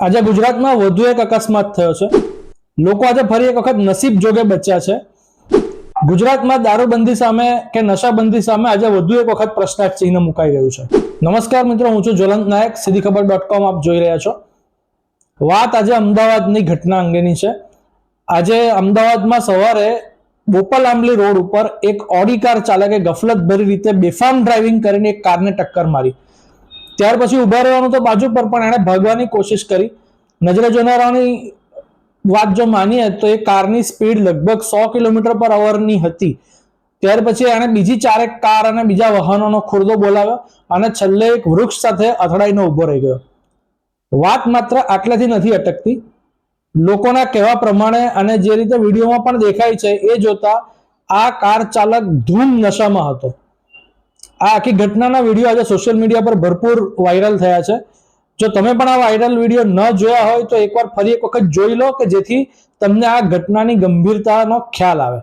આજે ગુજરાતમાં વધુ એક અકસ્માત થયો છે. લોકો આજે ફરી એક વખત નસીબ જોગે બચ્યા છે. ગુજરાતમાં દારૂબંધી સામે કે નશાબંધી સામે આજે વધુ એક વખત પ્રશ્નાર્થ ચિહ્ન મુકાઈ ગયું છે. નમસ્કાર મિત્રો, હું છું જ્વલંત નાયક. સીધી ખબર ડોટ કોમ આપ જોઈ રહ્યા છો. વાત આજે અમદાવાદની ઘટના અંગેની છે. આજે અમદાવાદમાં સવારે બોપલ આંબલી રોડ ઉપર એક ઓડી કાર ચાલકે ગફલતભરી રીતે બેફામ ડ્રાઇવિંગ કરીને એક કારને ટક્કર મારી. ત્યાર પછી ઊભા રહેવાનું તો બાજુ પર પણ એણે ભાગવાની કોશિશ કરી. નજરે જોનારાની વાત જો માનીએ તો એ કારની સ્પીડ લગભગ સો કિલોમીટર પર અવરની હતી. ત્યાર પછી એણે બીજી ચારેક કાર અને બીજા વાહનોનો ખુરદો બોલાવ્યો અને છેલ્લે એક વૃક્ષ સાથે અથડાઈને ઊભો રહી ગયો. વાત માત્ર આટલેથી નથી અટકતી. લોકોના કહેવા પ્રમાણે અને જે રીતે વિડીયોમાં પણ દેખાય છે એ જોતા આ કાર ચાલક ધૂમ નશામાં હતો. આ આખી ઘટનાના વીડિયો આજે સોશિયલ મીડિયા પર ભરપૂર વાયરલ થયા છે. જો તમે પણ આ વાયરલ વીડિયો ન જોયા હોય તો એકવાર ફરી એક વખત જોઈ લો કે જેથી તમને આ ઘટનાની ગંભીરતાનો ખ્યાલ આવે.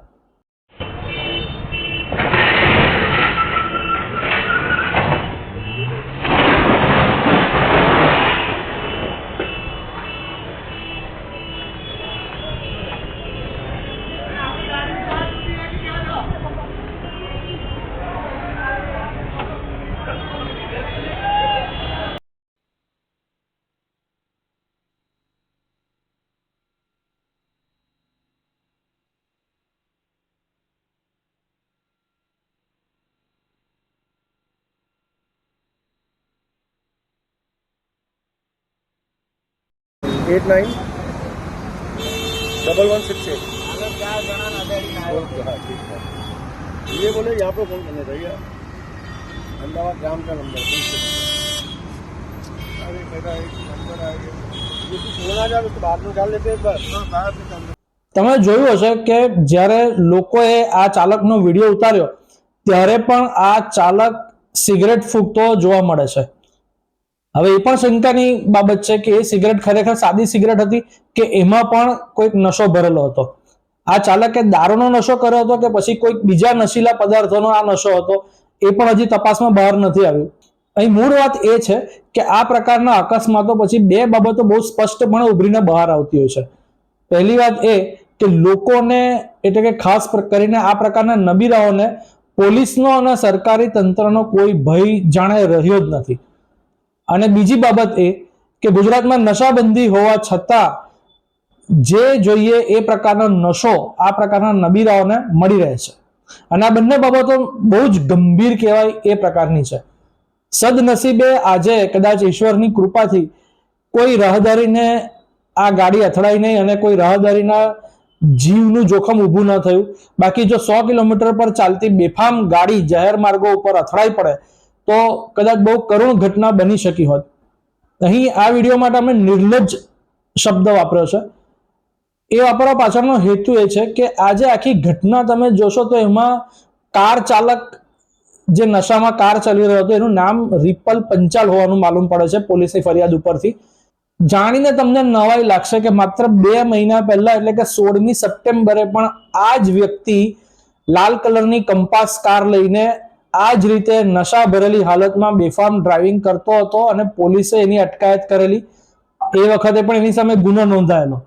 eight nine double one six eight ये बोले यहाँ पे फोन करना चाहिए अहमदाबाद ग्राम का नंबर अरे मेरा एक नंबर आ गया ये कुछ होना जाए उसको बाद में डाल लेते हैं एक बार हाँ बाद में डाल તમે જોયું હશે કે જ્યારે લોકોએ આ ચાલકનો વિડીયો ઉતાર્યો ત્યારે પણ આ ચાલક સિગરેટ ફૂંકતો જોવા મળે છે હવે એ પણ શંકાની બાબત છે કે એ સિગરેટ ખરેખર સાદી સિગરેટ હતી કે એમાં પણ કોઈક નશો ભરેલો હતો? આ ચાલકે દારૂનો નશો કર્યો હતો કે પછી કોઈક બીજા નશીલા પદાર્થોનો આ નશો હતો? એ પણ હજી તપાસમાં બહાર નથી આવ્યું. અહીં મૂળ વાત એ છે કે આ પ્રકારના અકસ્માતો પછી બે બાબતો બહુ સ્પષ્ટપણે ઉભરીને બહાર આવતી હોય છે. પહેલી વાત એ કે લોકોને, એટલે કે ખાસ કરીને આ પ્રકારના નબીરાઓને પોલીસનો અને સરકારી તંત્રનો કોઈ ભય જાણે રહ્યો જ નથી. અને બીજી બાબત એ કે ગુજરાતમાં નશાબંધી હોવા છતાં જે જોઈએ એ પ્રકારનો નશો, આ પ્રકારના નબીરાઓને મળી રહે છે. અને આ બંને બાબતો બહુ જ ગંભીર કહેવાય એ પ્રકારની છે. સદનસીબે આજે કદાચ ઈશ્વરની કૃપાથી કોઈ રાહદારીને આ ગાડી અથડાઈ નહીં અને કોઈ રાહદારીના જીવનું જોખમ ઊભું ન થયું. બાકી જો સો કિલોમીટર પર ચાલતી બેફામ ગાડી જાહેર માર્ગો ઉપર અથડાઈ પડે તો કદાચ બહુ કરુણ ઘટના બની શકી હોત. અહીં આ વીડિયો માટે અમે નિર્લજ્જ શબ્દ વાપર્યો છે. એ વાપરવા પાછળનો હેતુ એ છે કે આજે આખી ઘટના તમે જોશો તો એમાં કાર ચાલક જે નશામાં કાર ચાલી રહ્યો હતો, એનું નામ રિપલ પંચાલ હોવાનું માલુમ પડે છે પોલીસની ફરિયાદ ઉપરથી. જાણીને તમને નવાઈ લાગશે કે માત્ર બે મહિના પહેલા એટલે કે સોળમી સપ્ટેમ્બરે પણ આ જ વ્યક્તિ લાલ કલરની કંપાસ કાર લઈને આ જ રીતે નશા ભરેલી હાલતમાં બેફામ ડ્રાઇવિંગ કરતો હતો અને પોલીસે એની અટકાયત કરેલી. એ વખતે પણ એની સામે ગુનો નોંધાયેલો.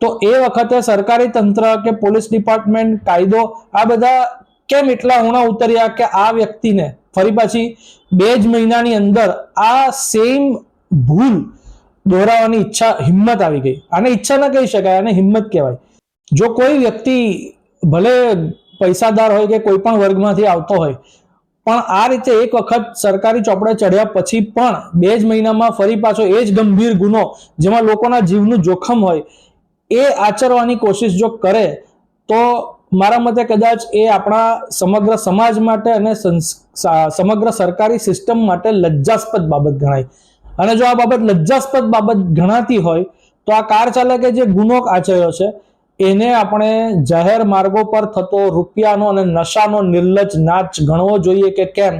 તો એ વખતે સરકારી તંત્ર કે પોલીસ ડિપાર્ટમેન્ટ, કાયદો, આ બધા કેમ એટલા ઉણા ઉતર્યા કે આ વ્યક્તિને ફરી પાછી બે જ મહિનાની અંદર આ સેમ ભૂલ દોહરાવાની ઈચ્છા, હિંમત આવી ગઈ. આને ઈચ્છા ન કહી શકાય, આને હિંમત કહેવાય. જો કોઈ વ્યક્તિ ભલે પૈસાદાર હોય કે કોઈ પણ વર્ગમાંથી આવતો હોય પણ આ રીતે એક વખત સરકારી ચોપડે ચડ્યા પછી પણ બે જ મહિનામાં ફરી પાછો એ જ ગંભીર ગુનો જેમાં લોકોના જીવનું જોખમ હોય એ આચરવાની કોશિશ જો કરે, તો મારા મતે કદાચ એ આપણા સમગ્ર સમાજ માટે અને સમગ્ર સરકારી સિસ્ટમ માટે લજ્જાસ્પદ બાબત ગણાય. અને જો આ બાબત લજ્જાસ્પદ બાબત ગણાતી હોય, તો આ કાર ચાલકે જે ગુનો આચર્યો છે એને આપણે જાહેર માર્ગો પર થતો રૂપિયાનો અને નશાનો નિર્લજ નાચ ગણવો જોઈએ કે કેમ,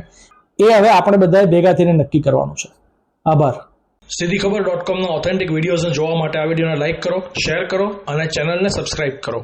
એ હવે આપણે બધાએ ભેગા થઈને નક્કી કરવાનું છે. આભાર. સીધી ખબર ડોટ કોમના ઓથેન્ટિક વિડીયોઝને જોવા માટે આ વિડીયોને લાઇક કરો, શેર કરો અને ચેનલને સબસ્ક્રાઇબ કરો.